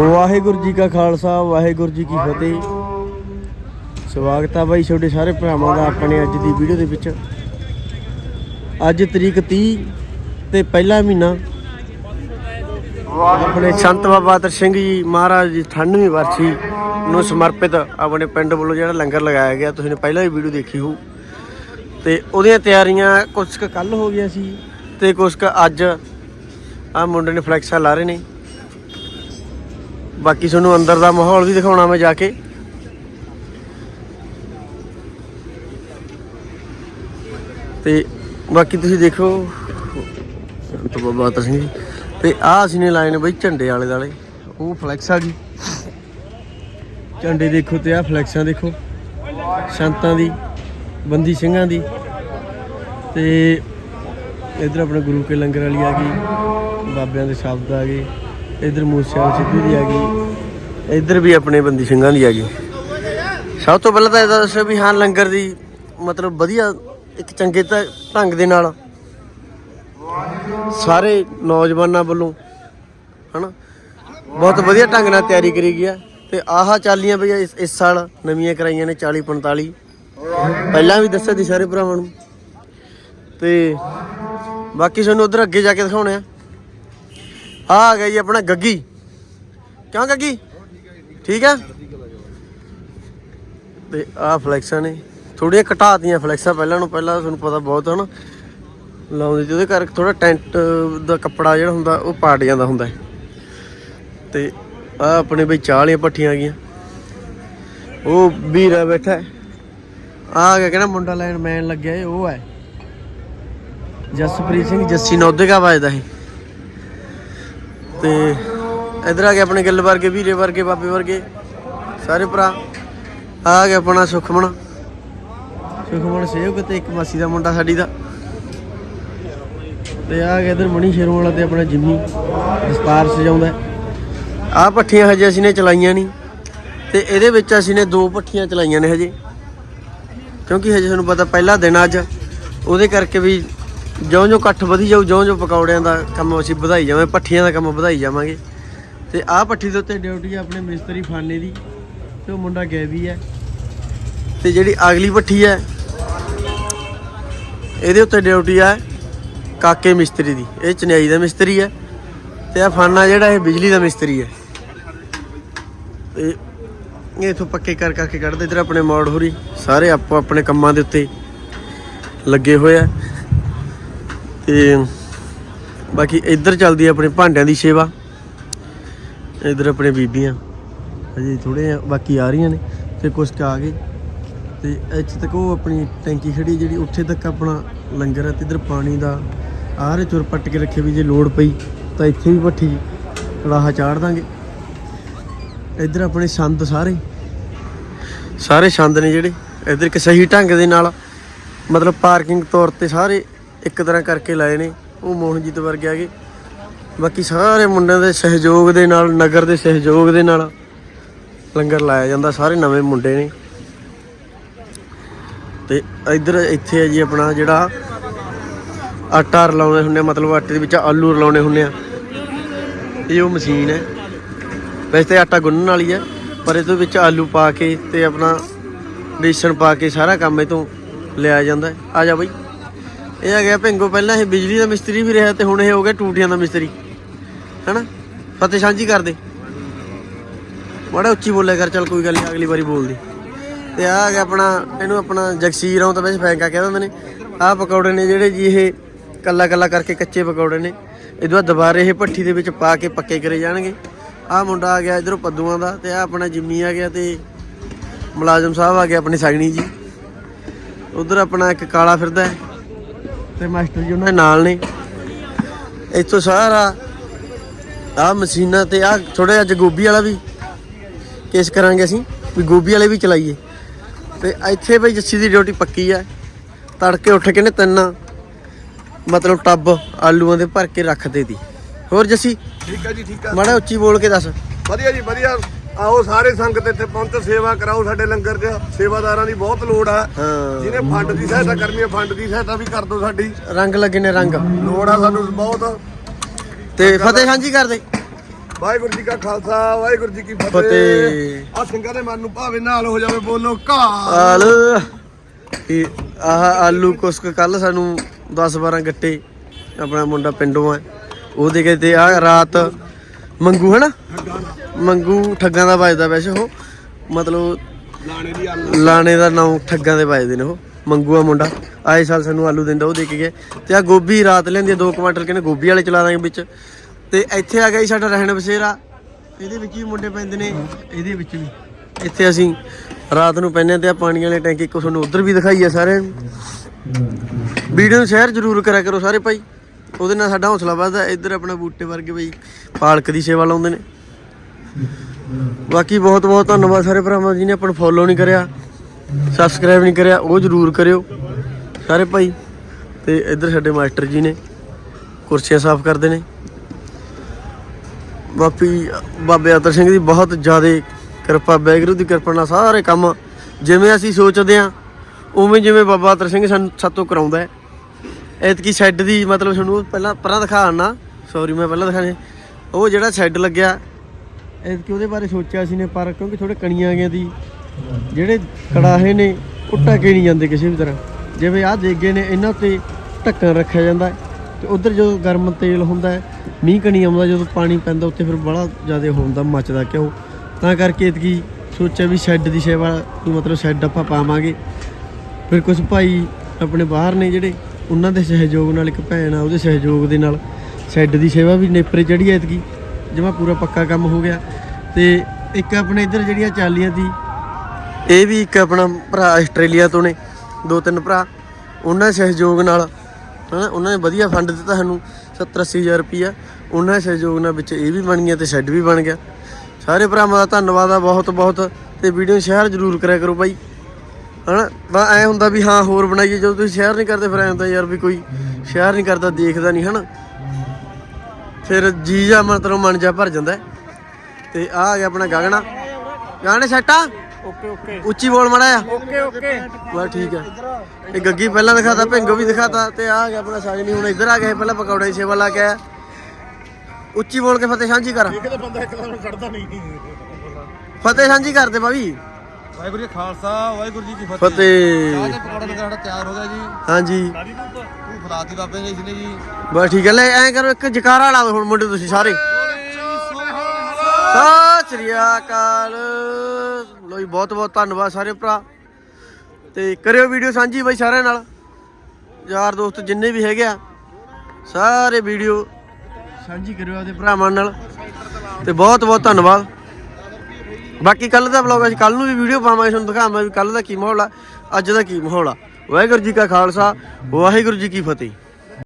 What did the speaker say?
ਵਾਹਿਗੁਰੂ ਜੀ ਕਾ ਖਾਲਸਾ, ਵਾਹਿਗੁਰੂ ਜੀ ਕੀ ਫਤਿਹ। ਸਵਾਗਤ ਆ ਬਾਈ ਤੁਹਾਡੇ ਸਾਰੇ ਭਰਾਵਾਂ ਦਾ ਆਪਣੇ ਅੱਜ ਦੀ ਵੀਡੀਓ ਦੇ ਵਿੱਚ। ਅੱਜ ਤਰੀਕ 30 ਤੇ ਪਹਿਲਾ ਮਹੀਨਾ। ਆਪਣੇ ਸੰਤ ਬਾਬਾ ਤਰ ਸਿੰਘ ਜੀ ਮਹਾਰਾਜ ਦੀ 98ਵੀਂ ਵਰਸੀ ਨੂੰ ਸਮਰਪਿਤ ਆਪਣੇ ਪਿੰਡ ਵੱਲੋਂ ਜਿਹੜਾ ਲੰਗਰ ਲਗਾਇਆ ਗਿਆ, ਤੁਸੀਂ ਨੇ ਪਹਿਲਾਂ ਹੀ ਵੀਡੀਓ ਦੇਖੀ ਹੋ ਤੇ ਉਹਦੀਆਂ ਤਿਆਰੀਆਂ ਕੁਝ ਕੁ ਕੱਲ ਹੋ ਗਈਆਂ ਸੀ ਤੇ ਕੁਝ ਕੁ ਅੱਜ ਆ ਮੁੰਡੇ ਨੇ ਫਲੈਕਸਾਂ ਲਾ ਰਹੇ ਨੇ। ਬਾਕੀ ਤੁਹਾਨੂੰ ਅੰਦਰ ਦਾ ਮਾਹੌਲ ਵੀ ਦਿਖਾਉਣਾ ਮੈਂ ਜਾ ਕੇ। ਤੇ ਬਾਕੀ ਤੁਸੀਂ ਦੇਖੋ ਸੰਤ ਬਾਬਾ ਅਤਰ ਸਿੰਘ ਜੀ। ਤੇ ਆਹ ਅਸੀਂ ਨੇ ਲਾਏ ਨੇ ਬਈ ਝੰਡੇ ਵਾਲੇ ਦਾਲੇ। ਉਹ ਫਲੈਕਸ ਆ ਗਈ। ਝੰਡੇ ਦੇਖੋ ਤੇ ਆਹ ਫਲੈਕਸਾਂ ਦੇਖੋ। ਸੰਤਾਂ ਦੀ, ਬੰਦੀ ਸਿੰਘਾਂ ਦੀ। ਤੇ ਇਧਰ ਆਪਣੇ ਗੁਰੂ ਕੇ ਲੰਗਰ ਵਾਲੀ ਆ ਗਈ। ਬਾਬਿਆਂ ਦੇ ਸ਼ਬਦ ਆ ਗਏ। ਇਧਰ ਮੂਸੇ ਵਾਲੀ ਦੀ ਆ ਗਈ। ਇਧਰ ਵੀ ਆਪਣੇ ਬੰਦੀ ਸਿੰਘਾਂ ਦੀ ਆ ਗਈ। ਸਭ ਤੋਂ ਪਹਿਲਾਂ ਤਾਂ ਇਹ ਦੱਸੋ ਵੀ ਹਾਂ, ਲੰਗਰ ਦੀ ਮਤਲਬ ਵਧੀਆ ਇੱਕ ਚੰਗੇ ਢੰਗ ਦੇ ਨਾਲ ਸਾਰੇ ਨੌਜਵਾਨਾਂ ਵੱਲੋਂ, ਹਨਾ, ਬਹੁਤ ਵਧੀਆ ਢੰਗ ਨਾਲ ਤਿਆਰੀ ਕਰੀ ਗਈ ਆ। ਤੇ ਆਹ ਚਾਲੀਆਂ ਵੀ ਇਸ ਇਸ ਸਾਲ ਨਵੀਆਂ ਕਰਾਈਆਂ ਨੇ 40 45 ਪਹਿਲਾਂ ਵੀ ਦੱਸਿਆ ਸੀ ਸਾਰੇ ਭਰਾਵਾਂ ਨੂੰ। ਤੇ ਬਾਕੀ ਤੁਹਾਨੂੰ ਉਧਰ ਅੱਗੇ ਜਾ ਕੇ ਦਿਖਾਉਣੇ ਆ। ਆ ਆ ਗਿਆ ਜੀ ਆਪਣਾ ਗੱਗੀ। ਕਿਉਂ ਗੱਗੀ? ਠੀਕ ਹੈ? ਤੇ ਆਹ ਫਲੈਕਸਾਂ ਨੇ। ਥੋੜੀਆਂ ਘਟਾਤੀਆਂ ਫਲੈਕਸਾਂ ਪਹਿਲਾਂ ਨੂੰ ਪਹਿਲਾਂ ਤੁਹਾਨੂੰ ਪਤਾ ਬਹੁਤ ਹਨ ਲਾਉਂਦੇ ਤੇ ਕਰਕੇ ਥੋੜਾ ਟੈਂਟ ਦਾ ਕੱਪੜਾ ਜਿਹੜਾ ਹੁੰਦਾ, ਉਹ ਪਾਟ ਜਾਂਦਾ ਹੁੰਦਾ ਹੈ। ਤੇ ਆ ਆਪਣੇ ਬਈ ਚਾਹ ਵਾਲੀਆਂ ਪੱਠੀਆਂ ਆ ਗਈਆਂ। ਉਹ ਵੀਰਾ ਬੈਠਾ ਹੈ। ਆ ਗਿਆ ਕਹਿੰਦਾ ਮੁੰਡਾ ਲਾਈਨ ਮੈਨ ਲੱਗਿਆ ਉਹ ਹੈ। ਜਸਪ੍ਰੀਤ ਸਿੰਘ, ਜੱਸੀ ਨੌਦੇਗਾ ਵੱਜਦਾ ਇਹ। ਤੇ ਇਧਰ ਆ ਗਏ ਆਪਣੇ ਗਿੱਲ ਵਰਗੇ, ਵੀਰੇ ਵਰਗੇ, ਬਾਬੇ ਵਰਗੇ, ਸਾਰੇ ਭਰਾ। ਆ ਗਿਆ ਆਪਣਾ ਸੁਖਮਣ। ਸੁਖਮਣ ਸੇਵਕ ਤੇ ਇੱਕ ਮਾਸੀ ਦਾ ਮੁੰਡਾ ਸਾਡੀ ਦਾ। ਤੇ ਆ ਗਿਆ ਇਧਰ ਮਣੀ ਸ਼ੇਰੋਂ ਵਾਲਾ ਤੇ ਆਪਣਾ ਜਿੰਮੀ, ਦਸਤਾਰ ਸਜਾਉਂਦਾ ਆ ਪੱਠੀਆਂ ਹਜੇ ਅਸੀਂ ਨੇ ਚਲਾਈਆਂ ਨਹੀਂ। ਤੇ ਇਹਦੇ ਵਿੱਚ ਅਸੀਂ ਨੇ ਦੋ ਪੱਠੀਆਂ ਚਲਾਈਆਂ ਨੇ ਹਜੇ। ਕਿਉਂਕਿ ਹਜੇ ਤੁਹਾਨੂੰ ਪਤਾ ਪਹਿਲਾ ਦਿਨ ਅੱਜ। ਉਹਦੇ ਕਰਕੇ ਵੀ ਜਿਉਂ ਜਿਉਂ ਇਕੱਠ ਵਧੀ ਜਾਊ ਜਿਉਂ ਜਿਉਂ ਪਕੌੜਿਆਂ ਦਾ ਕੰਮ ਅਸੀਂ ਵਧਾਈ ਜਾਵਾਂਗੇ ਪੱਠੀਆਂ ਦਾ ਕੰਮ ਵਧਾਈ ਜਾਵਾਂਗੇ। ਤੇ ਆਹ ਪੱਠੀ ਦੇ ਉੱਤੇ ਡਿਊਟੀ ਆ ਆਪਣੇ ਮਿਸਤਰੀ ਫਾਨੇ ਦੀ, ਤੇ ਉਹ ਮੁੰਡਾ ਗੈਵੀ ਹੈ। ਤੇ ਜਿਹੜੀ ਅਗਲੀ ਪੱਠੀ ਹੈ, ਇਹਦੇ ਉੱਤੇ ਡਿਊਟੀ ਆ ਕਾਕੇ ਮਿਸਤਰੀ ਦੀ, ਇਹ ਚਨਿਆਈ ਦਾ ਮਿਸਤਰੀ ਹੈ। ਤੇ ਆ ਫਾਨਾ ਜਿਹੜਾ, ਇਹ ਬਿਜਲੀ ਦਾ ਮਿਸਤਰੀ ਹੈ। ਤੇ ਇਹ ਇਥੋਂ ਪੱਕੇ ਕਰ ਕਰਕੇ ਕੱਢਦੇ, ਇਧਰ ਆਪਣੇ ਮੋੜ ਹੋਰੀ, ਸਾਰੇ ਆਪੋ ਆਪਣੇ ਕੰਮਾਂ ਦੇ ਉੱਤੇ ਲੱਗੇ ਹੋਏ ਆ। ਤੇ ਬਾਕੀ ਇੱਧਰ ਚੱਲਦੀ ਆਪਣੇ ਭਾਂਡਿਆਂ ਦੀ ਸੇਵਾ। ਇੱਧਰ ਆਪਣੇ ਬੀਬੀਆਂ। ਅਜੇ ਥੋੜੇ ਬਾਕੀ ਆ ਰਹੀਆਂ ਨੇ ਤੇ ਕੁਝ ਕੁ। ਆ ਗਏ ਤੇ ਇੱਥੇ ਤੱਕ ਉਹ ਆਪਣੀ ਟੈਂਕੀ ਖੜੀ ਜਿਹੜੀ ਉੱਥੇ ਤੱਕ ਆਪਣਾ ਲੰਗਰ ਹੈ ਤੇ ਇੱਧਰ ਪਾਣੀ ਦਾ ਆਰੇ ਚੁਰ ਪੱਟ ਕੇ ਰੱਖੇ ਵੀ ਜੇ ਲੋੜ ਪਈ ਤਾਂ ਇੱਥੇ ਵੀ ਭੱਠੀ ਕੜਾਹਾ ਚਾੜ ਦਾਂਗੇ। ਇੱਧਰ ਆਪਣੇ ਸੰਦ ਸਾਰੇ। ਸਾਰੇ ਸੰਦ ਨੇ ਜਿਹੜੇ ਇੱਧਰ ਇੱਕ ਸਹੀ ਢੰਗ ਦੇ ਨਾਲ ਮਤਲਬ ਪਾਰਕਿੰਗ ਤੌਰ ਤੇ ਸਾਰੇ ਇੱਕ ਤਰ੍ਹਾਂ ਕਰਕੇ ਲਾਏ ਨੇ ਉਹ ਮੋਹਨਜੀਤ ਵਰਗੇ ਆਗੇ ਬਾਕੀ ਸਾਰੇ ਮੁੰਡਿਆਂ ਦੇ ਸਹਿਯੋਗ ਦੇ ਨਾਲ ਨਗਰ ਦੇ ਸਹਿਯੋਗ ਦੇ ਨਾਲ ਲੰਗਰ ਲਾਇਆ ਜਾਂਦਾ ਸਾਰੇ ਨਵੇਂ ਮੁੰਡੇ ਨੇ। ਤੇ ਇੱਧਰ ਇੱਥੇ ਹੈ ਜੀ ਆਪਣਾ ਜਿਹੜਾ ਆਟਾ ਰਲਾਉਂਦੇ ਹੁੰਦੇ ਆ, ਮਤਲਬ ਆਟੇ ਦੇ ਵਿੱਚ ਆਲੂ ਰਲਾਉਣੇ ਹੁੰਦੇ ਆ। ਇਹ ਉਹ ਮਸ਼ੀਨ ਹੈ। ਵੈਸੇ ਤਾਂ ਆਟਾ ਗੁੰਨਣ ਵਾਲੀ ਹੈ ਪਰ ਇਹਦੇ ਵਿੱਚ ਆਲੂ ਪਾ ਕੇ ਤੇ ਆਪਣਾ ਬੇਸਣ ਪਾ ਕੇ ਸਾਰਾ ਕੰਮ ਇਹ ਤੋਂ ਲਿਆ ਜਾਂਦਾ ਆ ਜਾ ਬਈ। ਇਹ ਆ ਗਿਆ ਭਿੰਗੋ ਪਹਿਲਾਂ ਇਹ ਬਿਜਲੀ ਦਾ ਮਿਸਤਰੀ ਵੀ ਰਿਹਾ ਤੇ ਹੁਣ ਇਹ ਹੋ ਗਿਆ ਟੂਟੀਆਂ ਦਾ ਮਿਸਤਰੀ। ਹੈਨਾ? ਫਤਿਹ ਸਾਂਝੀ ਕਰਦੇ ਬੜਾ ਉੱਚੀ ਬੋਲਿਆ ਕਰ, ਚੱਲ ਕੋਈ ਗੱਲ ਨਹੀਂ ਅਗਲੀ ਵਾਰੀ ਬੋਲਦੀ। ਤੇ ਆ ਆ ਗਿਆ ਆਪਣਾ, ਇਹਨੂੰ ਆਪਣਾ ਜਗਸੀਰ ਆਉਂ ਤਾਂ ਵੈਸੇ ਫੈਂਕਾ ਕਹਿ ਦਿੰਦੇ ਨੇ ਆਹ ਪਕੌੜੇ ਨੇ ਜਿਹੜੇ ਜੀ ਇਹ ਕੱਲਾ ਕੱਲਾ ਕਰਕੇ ਕੱਚੇ ਪਕੌੜੇ ਨੇ। ਇਹਦੇ ਬਾਅਦ ਦੁਬਾਰੇ ਇਹ ਭੱਠੀ ਦੇ ਵਿੱਚ ਪਾ ਕੇ ਪੱਕੇ ਕਰੇ ਜਾਣਗੇ। ਆਹ ਮੁੰਡਾ ਆ ਗਿਆ ਇਧਰੋਂ ਪੱਦੂਆਂ ਦਾ ਤੇ ਆ ਆਪਣਾ ਜਿੰਮੀ ਆ ਗਿਆ ਤੇ ਮੁਲਾਜ਼ਮ ਸਾਹਿਬ ਆ ਗਿਆ ਆਪਣੀ ਸਾਗਣੀ ਜੀ। ਉਧਰ ਆਪਣਾ ਇੱਕ ਕਾਲਾ ਫਿਰਦਾ ਹੈ। ਤੇ ਮਾਸਟਰ ਜੀ ਉਹਨਾਂ ਦੇ ਨਾਲ ਨੇ। ਇੱਥੋਂ ਸਾਰਾ ਆਹ ਮਸ਼ੀਨਾਂ ਤੇ ਆਹ ਥੋੜਾ ਜਿਹਾ ਗੋਭੀ ਵਾਲਾ ਵੀ ਕੇਸ ਕਰਾਂਗੇ ਅਸੀਂ ਵੀ ਗੋਭੀ ਵਾਲੇ ਵੀ ਚਲਾਈਏ। ਤੇ ਇੱਥੇ ਬਈ ਜੱਸੀ ਦੀ ਡਿਊਟੀ ਪੱਕੀ ਆ। ਤੜਕੇ ਉੱਠ ਕੇ ਨੇ ਤਿੰਨ ਮਤਲਬ ਟੱਬ ਆਲੂਆਂ ਦੇ ਭਰ ਕੇ ਰੱਖਦੇ ਦੀ ਹੋਰ ਜੱਸੀ? ਠੀਕ ਹੈ ਜੀ ਠੀਕ ਹੈ ਮਾੜਾ ਉੱਚੀ ਬੋਲ ਕੇ ਦੱਸ। ਵਧੀਆ ਜੀ ਵਧੀਆ। ਆਓ ਸਾਰੇ ਸੰਗਤ ਇੱਥੇ ਪਹੁੰਚੋ ਸੇਵਾ ਕਰਾਓ ਸਾਡੇ ਲੰਗਰ 'ਚ। ਸੇਵਾਦਾਰਾਂ ਦੀ ਬਹੁਤ ਲੋੜ ਆ। ਹਾਂ। ਜਿਹਨੇ ਫੰਡ ਦੀ ਸਹਾਇਤਾ ਕਰਨੀ ਹੈ ਫੰਡ ਦੀ ਸਹਾਇਤਾ ਵੀ ਕਰ ਦਿਓ ਸਾਡੀ। ਰੰਗ ਲੱਗੇ ਨੇ ਰੰਗ। ਲੋੜ ਆ ਸਾਨੂੰ ਬਹੁਤ। ਤੇ ਫਤਿਹ ਸਾਂਝੀ ਕਰ ਦੇ ਵਾਹਿਗੁਰੂ ਜੀ ਕਾ ਖਾਲਸਾ ਵਾਹਿਗੁਰੂ ਜੀ ਕੀ ਫਤਿਹ। ਫਤਿਹ। ਆ ਸਿੰਘਾਂ ਦੇ ਮਨ ਨੂੰ ਭਾਵੇਂ ਨਾਲ ਹੋ ਜਾਵੇ ਬੋਲੋ ਘਾ ਆਲ ਇਹ ਆਹ ਆਲੂ ਕੁਸਕ ਕੱਲ ਸਾਨੂੰ 10 12 ਗੱਟੇ ਆਪਣਾ ਮੁੰਡਾ ਪਿੰਡੋਂ ਆ। ਉਹ ਦੇ ਕੇ ਤੇ ਆ ਰਾਤ ਮੰਗੂ ਹਨਾ? ਮੰਗੂ ਠੱਗਾਂ ਦਾ ਵੱਜਦਾ ਵੈਸੇ ਉਹ। ਮਤਲਬ ਲਾਣੇ ਦੀ ਆਲੂ। ਲਾਣੇ ਦਾ ਨਾਮ ਠੱਗਾਂ ਦੇ ਵੱਜਦੇ ਨੇ ਉਹ। ਮੰਗੂ ਆ ਮੁੰਡਾ। ਆਏ ਸਾਲ ਸਾਨੂੰ ਆਲੂ ਦਿੰਦਾ ਉਹ ਦੇ ਕੇ। ਗਿਆ ਤੇ ਆ ਗੋਭੀ ਰਾਤ ਲੈਂਦੀ ਆ 2 ਕੁਆਂਟਲ ਕਹਿੰਦੇ ਗੋਭੀ ਵਾਲੇ ਚਲਾ ਦਾਂਗੇ ਵਿੱਚ। ਤੇ ਇੱਥੇ ਆ ਗਿਆ ਜੀ ਸਾਡਾ ਰਹਿਣ ਬਸੇਰਾ। ਇਹਦੇ ਵਿੱਚ ਵੀ ਮੁੰਡੇ ਪੈਂਦੇ ਨੇ। ਇਹਦੇ ਵਿੱਚ ਵੀ। ਇੱਥੇ ਅਸੀਂ ਰਾਤ ਨੂੰ ਪੈਂਦੇ ਤੇ ਆ ਪਾਣੀ ਵਾਲੇ ਟੈਂਕੀ ਕੋ ਤੁਹਾਨੂੰ ਉਧਰ ਵੀ ਦਿਖਾਈ ਆ ਸਾਰਿਆਂ ਨੂੰ। ਵੀਡੀਓ ਨੂੰ ਸ਼ੇਅਰ ਜ਼ਰੂਰ ਕਰਿਆ ਕਰੋ ਸਾਰੇ ਭਾਈ। ਉਹਦੇ ਨਾਲ ਸਾਡਾ ਹੌਸਲਾ ਵੱਧਦਾ, ਇੱਧਰ ਆਪਣਾ ਬੂਟੇ ਵਰਗੇ ਬਈ ਪਾਲਕ ਦੀ ਸੇਵਾ ਲਾਉਂਦੇ ਨੇ। ਬਾਕੀ ਬਹੁਤ ਬਹੁਤ ਧੰਨਵਾਦ ਸਾਰੇ ਭਰਾਵਾਂ ਜੀ ਨੇ ਆਪਾਂ ਨੂੰ ਫੋਲੋ ਨਹੀਂ ਕਰਿਆ ਸਬਸਕ੍ਰਾਈਬ ਨਹੀਂ ਕਰਿਆ, ਉਹ ਜ਼ਰੂਰ ਕਰਿਓ। ਸਾਰੇ ਭਾਈ, ਤੇ ਇੱਧਰ ਸਾਡੇ ਮਾਸਟਰ ਜੀ ਨੇ, ਕੁਰਸੀਆਂ ਸਾਫ਼ ਕਰਦੇ ਨੇ। ਬਾਪੀ ਬਾਬੇ ਆਤਰ ਸਿੰਘ ਦੀ ਬਹੁਤ ਜ਼ਿਆਦਾ ਕਿਰਪਾ ਬੈਗਰੂ ਦੀ ਕਿਰਪਾ ਨਾਲ ਸਾਰੇ ਕੰਮ ਜਿਵੇਂ ਅਸੀਂ ਸੋਚਦੇ ਆ ਉਵੇਂ ਜਿਵੇਂ ਬਾਬਾ ਅਤਰ ਸਿੰਘ ਸਾਨੂੰ ਸਾਤੋਂ ਕਰਾਉਂਦਾ ਹੈ। ਐਤਕੀ ਸ਼ੈੱਡ ਦੀ ਮਤਲਬ ਤੁਹਾਨੂੰ ਪਹਿਲਾਂ ਪਰਾਂ ਦਿਖਾਣਾ ਸੌਰੀ ਮੈਂ ਪਹਿਲਾਂ ਦਿਖਾਣੇ ਉਹ ਜਿਹੜਾ ਸ਼ੈੱਡ ਲੱਗਿਆ, ਐਤਕੀ ਉਹਦੇ ਬਾਰੇ ਸੋਚਿਆ ਸੀ ਨੇ, ਪਰ ਕਿਉਂਕਿ ਥੋੜੇ ਕਣੀਆਂ ਗਈਆਂ ਦੀ, ਜਿਹੜੇ ਕੜਾਹੇ ਨੇ ਉਹ ਢਕੇ ਨਹੀਂ ਜਾਂਦੇ ਕਿਸੇ ਵੀ ਤਰ੍ਹਾਂ। ਜਿਵੇਂ ਆਹ ਦੇਗੇ ਨੇ, ਇਹਨਾਂ ਉੱਤੇ ਢੱਕਣ ਰੱਖਿਆ ਜਾਂਦਾ ਹੈ। ਤੇ ਉਧਰ ਜਦੋਂ ਗਰਮ ਤੇਲ ਹੁੰਦਾ ਮੀਂਹ ਕਣੀ ਆਉਂਦਾ, ਜਦੋਂ ਪਾਣੀ ਪੈਂਦਾ ਉੱਤੇ ਫਿਰ ਬੜਾ ਜ਼ਿਆਦਾ ਹੁੰਦਾ, ਮੱਚਦਾ ਕਿਉਂ? ਤਾਂ ਕਰਕੇ ਇਤਕੀ ਸੋਚਿਆ ਵੀ ਸ਼ੈੱਡ ਦੀ ਸੇਵਾ ਨੂੰ ਮਤਲਬ ਸ਼ੈੱਡ ਆਪਾਂ ਪਾਵਾਂਗੇ। ਫਿਰ ਕੁਝ ਭਾਈ ਆਪਣੇ ਬਾਹਰ ਨੇ ਜਿਹੜੇ ਉਹਨਾਂ ਦੇ ਸਹਿਯੋਗ ਨਾਲ ਇੱਕ ਭੈਣ ਆ, ਉਹਦੇ ਸਹਿਯੋਗ ਦੇ ਨਾਲ ਸ਼ੈੱਡ ਦੀ ਸੇਵਾ ਵੀ ਨੇਪਰੇ ਚੜੀ ਐਤਕੀ ਜਿਵੇਂ ਪੂਰਾ ਪੱਕਾ ਕੰਮ ਹੋ ਗਿਆ। ਤੇ ਇੱਕ ਆਪਣੇ ਇੱਧਰ ਜਿਹੜੀਆਂ ਚਾਲੀਆਂ ਦੀ, ਇਹ ਵੀ ਇੱਕ ਆਪਣਾ ਭਰਾ ਆਸਟ੍ਰੇਲੀਆ ਤੋਂ ਨੇ, ਦੋ ਤਿੰਨ ਭਰਾ। ਉਹਨਾਂ ਦੇ ਸਹਿਯੋਗ ਨਾਲ, ਹਨਾ, ਉਹਨਾਂ ਨੇ ਵਧੀਆ ਫੰਡ ਦਿੱਤਾ ਸਾਨੂੰ 70 ਹਜ਼ਾਰ ਰੁਪਈਆ। ਉਹਨਾਂ ਦੇ ਸਹਿਯੋਗ ਨਾਲ ਵਿੱਚ ਇਹ ਵੀ ਬਣ ਗਿਆ ਤੇ ਸ਼ੈੱਡ ਵੀ ਬਣ ਗਿਆ। ਸਾਰੇ ਭਰਾਵਾਂ ਦਾ ਧੰਨਵਾਦ ਆ ਬਹੁਤ ਬਹੁਤ ਤੇ ਵੀਡੀਓ ਸ਼ੇਅਰ ਜ਼ਰੂਰ ਕਰਿਆ ਕਰੋ ਬਾਈ। ਹਨਾ? ਬਾ ਐ ਹੁੰਦਾ ਵੀ ਹਾਂ ਹੋਰ ਬਣਾਈਏ। ਜਦੋਂ ਤੁਸੀਂ ਸ਼ੇਅਰ ਨਹੀਂ ਕਰਦੇ ਫਿਰ ਐ ਹੁੰਦਾ ਯਾਰ ਵੀ ਕੋਈ ਸ਼ੇਅਰ ਨਹੀਂ ਕਰਦਾ ਦੇਖਦਾ ਨਹੀਂ ਹਨਾ? ਫਿਰ ਜੀ ਜਾ ਮਤਲਬ ਮਨ ਜਾ ਭਰ ਜਾਂਦਾ ਹੈ। ਤੇ ਆ ਆ ਗਿਆ ਆਪਣਾ ਗਗਨਾ। ਗਾਣੇ ਸੈਟਾ ਓਕੇ ਓਕੇ। ਉੱਚੀ ਬੋਲ ਮੜਾ ਆ ਓਕੇ ਓਕੇ। ਬਸ ਠੀਕ ਹੈ। ਇਹ ਗੱਗੀ ਪਹਿਲਾਂ ਦਿਖਾਤਾ ਭਿੰਗੋ ਵੀ ਦਿਖਾਤਾ ਤੇ ਆ ਗਿਆ ਆਪਣਾ ਸਾਜਣੀ ਹੁਣ ਇੱਧਰ ਆ ਗਿਆ ਇਹ ਪਹਿਲਾਂ ਪਕੌੜੇ ਦੀ ਸੇਵਾ ਲਾ ਕੇ ਆਇਆ। ਉੱਚੀ ਬੋਲ ਕੇ ਫਤਿਹ ਸਾਂਝੀ ਕਰ। ਕਿਤੇ ਬੰਦਾ ਇੱਕ ਵਾਰ ਖੜਦਾ ਨਹੀਂ। ਫਤਿਹ ਸਾਂਝੀ ਕਰ ਦੇ ਬਾਬੀ ਵਾਹਿਗੁਰੂ ਜੀ ਕਾ ਖਾਲਸਾ ਵਾਹਿਗੁਰੂ ਜੀ ਕੀ ਫਤਿਹ। ਫਤਿਹ। ਪਕੌੜਾ ਲਗਾ ਸਾਡਾ ਤਿਆਰ ਹੋ ਗਿਆ ਜੀ। ਹਾਂਜੀ। ਤੂੰ ਫਰਾਤੀ ਬਾਬੇ ਜੀ ਇਸਨੇ ਜੀ। ਬਸ ਠੀਕ ਹੈ ਲੈ ਐਂ ਕਰੋ ਇੱਕ ਜਕਾਰਾ ਲਾ ਦਿਓ ਹੁਣ ਮੁੰਡੇ ਤੁਸੀਂ ਸਾਰੇ। ਸਤਿ ਸ੍ਰੀ ਅਕਾਲ। ਲੋ ਜੀ ਬਹੁਤ ਬਹੁਤ ਧੰਨਵਾਦ ਸਾਰੇ ਭਰਾ। ਤੇ ਕਰਿਓ ਵੀਡੀਓ ਸਾਂਝੀ ਬਾਈ ਸਾਰਿਆਂ ਨਾਲ। ਯਾਰ ਦੋਸਤ ਜਿੰਨੇ ਵੀ ਹੈਗੇ ਆ ਸਾਰੇ ਵੀਡੀਓ ਸਾਂਝੀ ਕਰਿਓ ਆਪਦੇ ਭਰਾਵਾਂ ਨਾਲ। ਤੇ ਬਹੁਤ ਬਹੁਤ ਧੰਨਵਾਦ। ਬਾਕੀ ਕੱਲ ਦਾ ਵਲੌਗ ਅਸੀਂ ਕੱਲ ਨੂੰ ਵੀ ਵੀਡੀਓ ਪਾਵਾਂਗੇ, ਤੁਹਾਨੂੰ ਦਿਖਾਵਾਂਗੇ ਵੀ ਕੱਲ ਦਾ ਕੀ ਮਾਹੌਲ ਆ, ਅੱਜ ਦਾ ਕੀ ਮਾਹੌਲ ਆ। ਵਾਹਿਗੁਰੂ ਜੀ ਕਾ ਖਾਲਸਾ, ਵਾਹਿਗੁਰੂ ਜੀ ਕੀ ਫਤਿਹ।